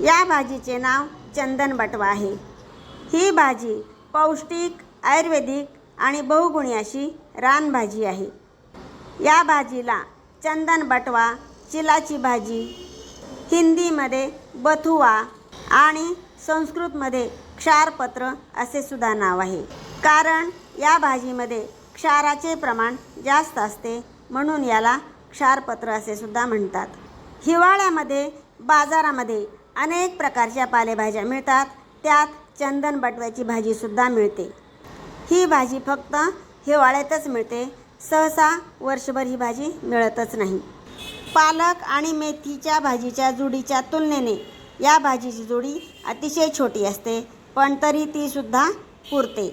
या भाजीचे नाव चंदन बटवा आहे. ही भाजी पौष्टिक आयुर्वेदिक आणि बहुगुणी अशी रानभाजी आहे. या भाजीला चंदन बटवा चिलाची भाजी हिंदीमध्ये बथुआ आणि संस्कृतमध्ये क्षारपत्र असे सुद्धा नाव आहे. कारण या भाजीमध्ये क्षाराचे प्रमाण जास्त असते म्हणून याला क्षारपत्र असे सुद्धा म्हणतात. हिवाळ्यामध्ये बाजारामध्ये अनेक प्रकारच्या पालेभाज्या मिळतात. त्यात चंदन बटव्याची भाजीसुद्धा मिळते. ही भाजी फक्त हिवाळ्यातच मिळते. सहसा वर्षभर ही भाजी मिळतच नाही. पालक आणि मेथीच्या भाजीच्या जुडीच्या तुलनेने या भाजीची जुडी अतिशय छोटी असते पण तरी तीसुद्धा पुरते.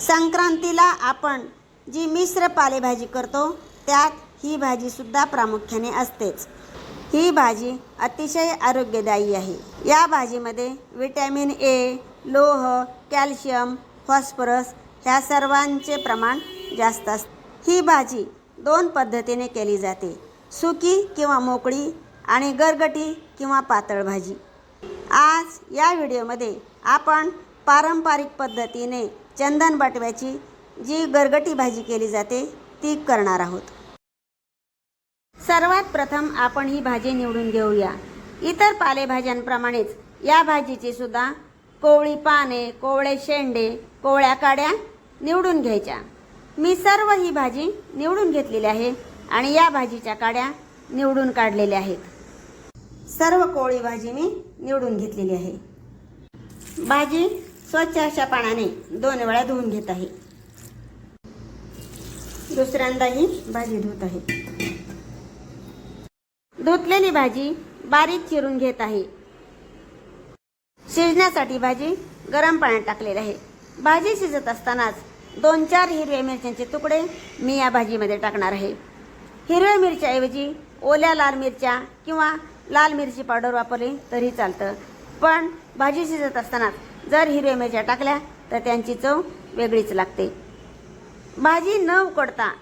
संक्रांतीला आपण जी मिश्र पालेभाजी करतो त्यात ही भाजीसुद्धा प्रामुख्याने असतेच. ही भाजी अतिशय आरोग्यदायी आहे. या भाजीमध्ये विटॅमिन ए लोह कॅल्शियम फॉस्फरस ह्या सर्वांचे प्रमाण जास्त असते ही भाजी दोन पद्धतीने केली जाते. सुकी किंवा मोकळी आणि गरगटी किंवा पातळ भाजी. आज या व्हिडिओमध्ये आपण पारंपरिक पद्धतीने चंदन बटव्याची जी गरगटी भाजी केली जाते ती करणार आहोत. सर्वात प्रथम आपण ही भाजी निवडून घेऊया. इतर पालेभाज्यांप्रमाणेच या भाजीची सुद्धा कोवळी पाने कोवळे शेंडे कोवळ्या काड्या निवडून घ्यायच्या. मी सर्व ही भाजी निवडून घेतलेली आहे आणि या भाजीच्या काड्या निवडून काढलेल्या आहेत. सर्व कोवळी भाजी मी निवडून घेतलेली आहे. भाजी स्वच्छ अशा पाण्याने दोन वेळा धुवून घेत आहे. दुसऱ्यांदा ही भाजी धुत आहे. धुतलेली भाजी बारीक चिरून घेत आहे. शिजण्यासाठी भाजी गरम पाण्यात टाकलेली आहे. भाजी शिजत असतानाच दोन चार हिरव्या मिरच्यांचे तुकडे मी या भाजीमध्ये टाकणार आहे. हिरव्या मिरच्याऐवजी ओल्या लाल मिरच्या किंवा लाल मिरची पावडर वापरली तरी चालतं. पण भाजी शिजत असतानाच जर हिरव्या मिरच्या टाकल्या तर त्यांची चव वेगळीच लागते. भाजी न उकडता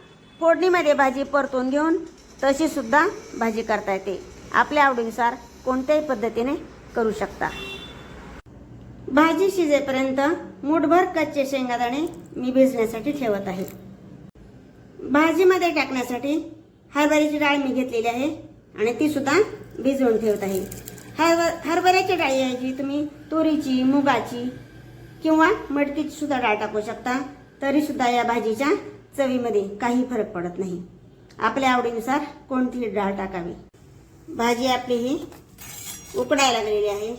फोडणीमध्ये भाजी परतून घेऊन तशीसुद्धा भाजी करता येते. आपल्या आवडीनुसार कोणत्याही पद्धतीने करू शकता. भाजी शिजेपर्यंत मुठभर कच्चे शेंगादाणे मी भिजण्यासाठी ठेवत आहे. भाजीमध्ये टाकण्यासाठी हरभऱ्याची डाळ मी घेतलेली आहे आणि ती सुद्धा भिजवून ठेवत आहे. हरभ हरभऱ्याच्या डाळीऐवजी तुम्ही तुरीची मुगाची किंवा मटकीची सुद्धा डाळ टाकू शकता. तरीसुद्धा या भाजीच्या चवीमध्ये काही फरक पडत नाही. आपल्या आवडीनुसार कोणतीही डाळ टाकावी. भाजी आपली ही उकडायला लागलेली आहे.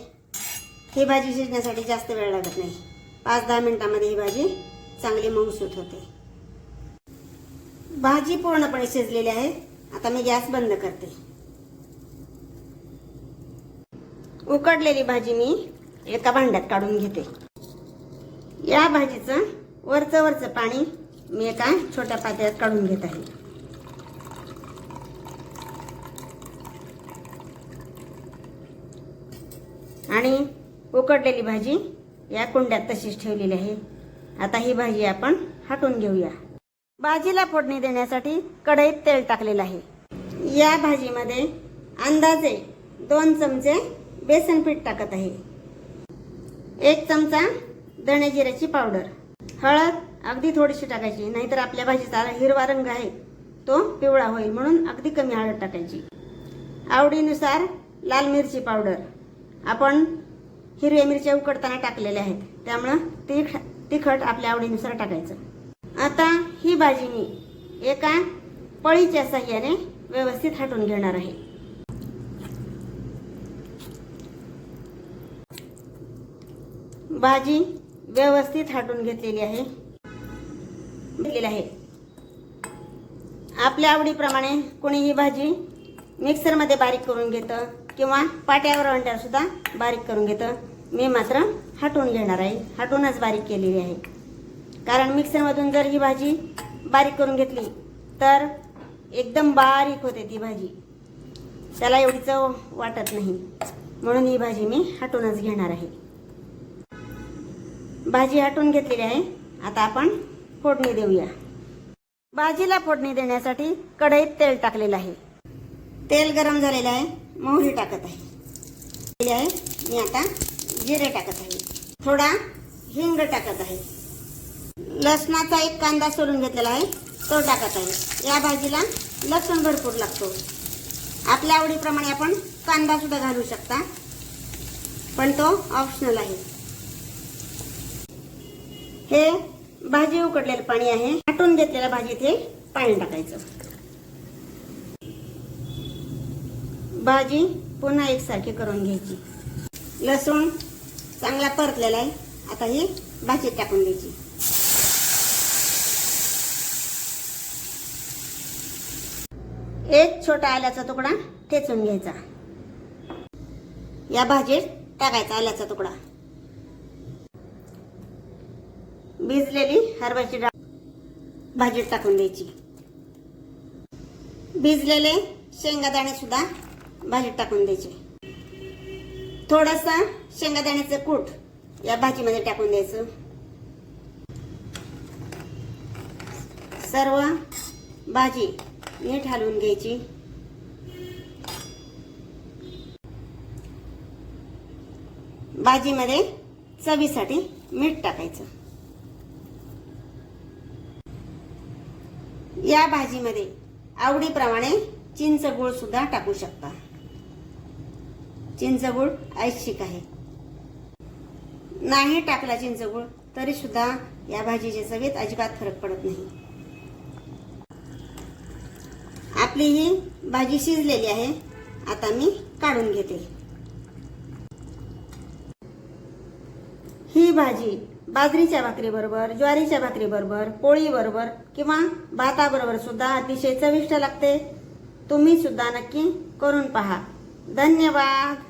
ही भाजी शिजण्यासाठी जास्त वेळ लागत नाही. पाच दहा मिनिटामध्ये ही भाजी चांगली मऊसूत होते. भाजी पूर्णपणे शिजलेली आहे. आता मी गॅस बंद करते. उकडलेली भाजी मी एका भांड्यात काढून घेते. या भाजीचं वरचं वरचं पाणी मी एका छोट्या पात्यात काढून घेत आहे. आणि उकडलेली भाजी या कुंड्यात तशीच ठेवलेली आहे. आता ही भाजी आपण हटवून घेऊया. भाजीला फोडणी देण्यासाठी कढईत तेल टाकलेलं आहे. या भाजीमध्ये अंदाजे दोन चमचे बेसन पीठ टाकत आहे. एक चमचा धणे जिऱ्याची पावडर. हळद अगदी थोडीशी टाकायची नाहीतर आपल्या भाजीचा हिरवा रंग आहे तो पिवळा होईल म्हणून अगदी कमी हळद टाकायची. आवडीनुसार लाल मिरची पावडर. आपण हिरव्या मिरच्या उकडताना टाकलेल्या आहेत. त्यामुळं तिख तिखट आपल्या आवडीनुसार टाकायचं. आता ही भाजी मी एका पळीच्या साह्याने व्यवस्थित हटवून घेणार आहे. भाजी व्यवस्थित हाटून घेतलेली आहे. घेतलेली आहे. आपल्या आवडीप्रमाणे कोणी ही भाजी मिक्सरमध्ये बारीक करून घेतं. किंवा पाट्यावर अंड्यावर सुद्धा बारीक करून घेतं. मी मात्र हटवून घेणार आहे. हटवूनच बारीक केलेली आहे. कारण मिक्सरमधून जर ही भाजी बारीक करून घेतली तर एकदम बारीक होते ती भाजी. त्याला एवढी चव वाटत नाही. म्हणून ही भाजी मी हटवूनच घेणार आहे. भाजी हटवून घेतलेली आहे. आता आपण फोडणी देऊया. भाजीला फोडणी देण्यासाठी कढईत तेल टाकलेलं आहे. तेल गरम झालेलं आहे. मोहरी टाकत आहे. आहे मी आता जिरे टाकत आहे. थोडा हिंग टाकत आहे. लसणाचा एक कांदा सोलून घेतलेला आहे तो टाकत आहे. या भाजीला लसूण भरपूर लागतो. आपल्या आवडीप्रमाणे आपण कांदा सुद्धा घालू शकता पण तो ऑप्शनल आहे. हे भाजी उकडलेलं पाणी आहे. आटून घेतलेल्या भाजीत हे पाणी टाकायचं. भाजी पुन्हा एकसारखी करून घ्यायची. लसूण चांगला परतलेला आहे. आता ही भाजीत टाकून द्यायची. एक छोटा आल्याचा तुकडा ठेचून घ्यायचा. या भाजीत टाकायचा आल्याचा तुकडा. भिजलेली हरभऱ्याची डाळ भाजीत टाकून द्यायची. भिजलेले शेंगादाणे सुद्धा भाजीत टाकून द्यायची. थोडासा शेंगादाण्याचं कूट या भाजीमध्ये टाकून द्यायचं. सर्व भाजी नीट हलवून घ्यायची. भाजीमध्ये चवीसाठी मीठ टाकायचं. या भाजीमध्ये आवडीप्रमाणे चिंच गुळ सुद्धा टाकू शकता. चिंचगूळ ऐच्छिक आहे. नाही टाकला चिंचगूळ तरी सुद्धा या भाजीच्या चवीत अजिबात फरक पडत नाही. आपली ही भाजी शिजलेली आहे. आता मी काढून घेते. ही भाजी बाजरीच्या भाकरीबरोबर ज्वारीच्या भाकरीबरोबर पोळीबरोबर किंवा भाताबरोबर सुद्धा अतिशय चविष्ट लागते. तुम्ही सुद्धा नक्की करून पहा. धन्यवाद.